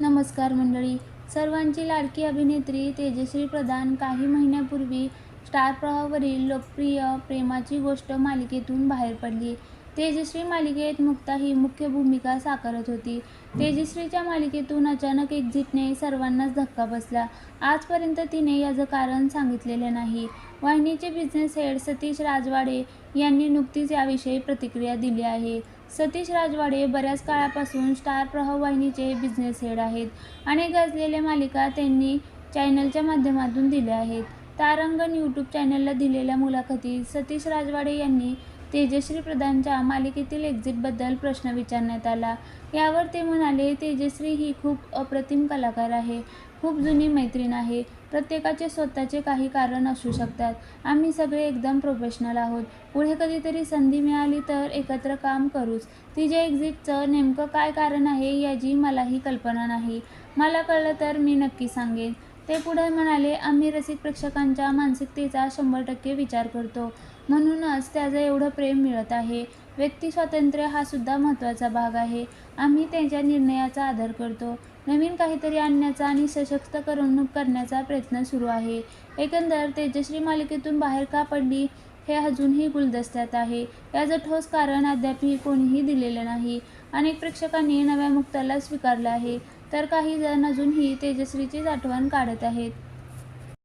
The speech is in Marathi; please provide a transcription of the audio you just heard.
नमस्कार मंडळी. सर्वांची लाडकी अभिनेत्री तेजश्री प्रधान काही महिन्यापूर्वी स्टार प्रवाहावरील लोकप्रिय प्रेमाची गोष्ट मालिकेतून बाहेर पडली. तेजश्री मालिकेत मुक्ता ही मुख्य भूमिका साकारत होती. तेजश्रीच्या मालिकेतून अचानक एक्झिटने सर्वांनाच धक्का बसला. आजपर्यंत तिने याचं कारण सांगितलेले नाही. वाहिनीचे बिझनेस हेड सतीश राजवाडे यांनी नुकतीच याविषयी प्रतिक्रिया दिली आहे. सतीश राजवाडे बऱ्याच काळापासून स्टार प्रवाह वाहिनीचे बिझनेस हेड आहेत अनेक गाजलेल्या मालिका त्यांनी चॅनलच्या माध्यमातून दिल्या आहेत. तारांगण यूट्यूब चॅनलला दिलेल्या मुलाखतीत सतीश राजवाडे यांनी तेजश्री प्रधानच्या मालिकेतील एक्झिटबद्दल प्रश्न विचारण्यात आला. यावर ते म्हणाले तेजश्री ही खूप अप्रतिम कलाकार आहे. खूप जुनी मैत्रीण आहे. प्रत्येकाचे स्वतःचे काही कारण असू शकतात. आम्ही सगळे एकदम प्रोफेशनल आहोत. पुढे कधीतरी संधी मिळाली तर एकत्र काम करूच. तिच्या एक्झिटचं नेमकं काय कारण आहे याची मलाही कल्पना नाही. मला कळलं तर मी नक्की सांगेन. ते पुढे म्हणाले आम्ही रसिक प्रेक्षकांच्या मानसिकतेचा शंभर टक्के विचार करतो. म्हणूनच त्याचं एवढं प्रेम मिळत आहे. व्यक्ती स्वातंत्र्य हा सुद्धा महत्त्वाचा भाग आहे. आम्ही त्यांच्या निर्णयाचा आदर करतो. नवीन काहीतरी आणण्याचा आणि सशक्त करमणूक करण्याचा प्रयत्न सुरू आहे. एकंदर तेजश्री मालिकेतून बाहेर का पडली हे अजूनही गुलदस्त्यात आहे. याचं ठोस कारण अद्यापही कोणीही दिलेलं नाही. अनेक प्रेक्षकांनी नव्या मुक्ताला स्वीकारलं आहे. तर काही जण अजूनही तेजश्रीचीच आठवण काढत आहेत.